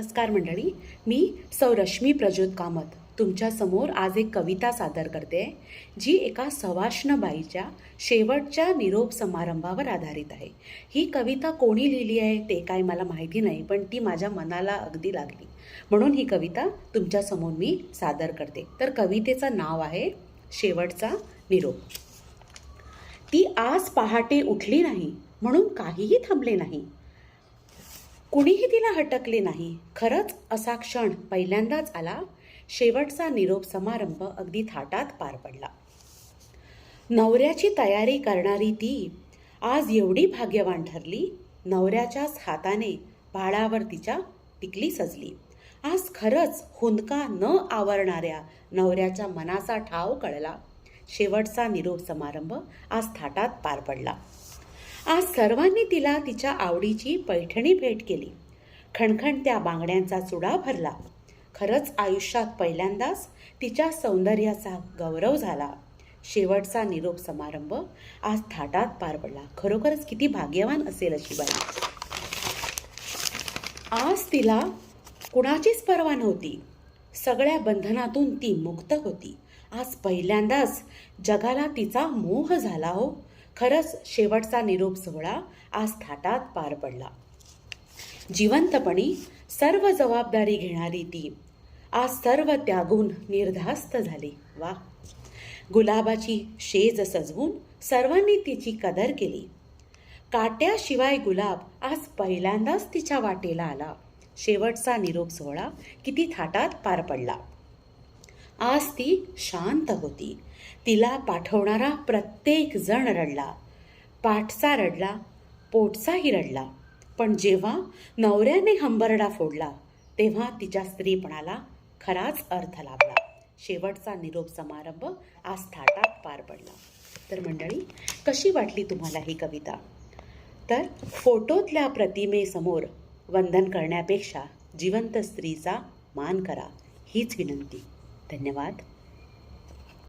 नमस्कार मंडळी मी सौरश्मी प्रज्योत कामत. तुमच्यासमोर आज एक कविता सादर करते जी एका सवाष्णबाईच्या शेवटच्या निरोप समारंभावर आधारित आहे. ही कविता कोणी लिहिली आहे ते काय मला माहिती नाही पण ती माझ्या मनाला अगदी लागली. म्हणून ही कविता तुमच्यासमोर मी सादर करते. तर कवितेचं नाव आहे शेवटचा निरोप. ती आज पहाटे उठली नाही म्हणून काहीही थांबले नाही. कुणीही तिला हटकले नाही. खरंच असा क्षण पहिल्यांदाच आला. शेवटचा निरोप समारंभ अगदी थाटात पार पडला. नवऱ्याची तयारी करणारी ती आज एवढी भाग्यवान ठरली. नवऱ्याच्याच हाताने भाळावर तिच्या टिकली सजली. आज खरंच हुंदका न आवरणाऱ्या नवऱ्याच्या मनाचा ठाव कळला. शेवटचा निरोप समारंभ आज थाटात पार पडला. आज सर्वांनी तिला तिच्या आवडीची पैठणी भेट केली. खणखणत्या बांगड्यांचा चुडा भरला. खरंच आयुष्यात पहिल्यांदाच तिच्या सौंदर्याचा गौरव झाला. शेवटचा निरोप समारंभ आज थाटात पार पडला. खरोखरच किती भाग्यवान असेल अशी बाई. आज तिला कुणाचीच पर्वा नव्हती. सगळ्या बंधनातून ती मुक्त होती. आज पहिल्यांदाच जगाला तिचा मोह झाला हो. खरंच शेवटचा निरोप सोहळा आज थाटात पार पडला. जिवंतपणी सर्व जबाबदारी घेणारी ती आज सर्व त्यागून निर्धास्त झाली. वा गुलाबाची शेज सजवून सर्वांनी तिची कदर केली. काट्याशिवाय गुलाब आज पहिल्यांदाच तिच्या वाटेला आला. शेवटचा निरोप सोहळा किती थाटात पार पडला. आज ती शांत होती. तिला पाठवणारा प्रत्येक जण रडला. पाठचा रडला पोटचाही रडला. पण जेव्हा नवऱ्याने हंबरडा फोडला तेव्हा तिच्या स्त्रीपणाला खराच अर्थ लाभला. शेवटचा निरोप समारंभ आज थाटात पार पडला. तर मंडळी कशी वाटली तुम्हाला ही कविता? तर फोटोतल्या प्रतिमेसमोर वंदन करण्यापेक्षा जिवंत स्त्रीचा मान करा हीच विनंती. धन्यवाद.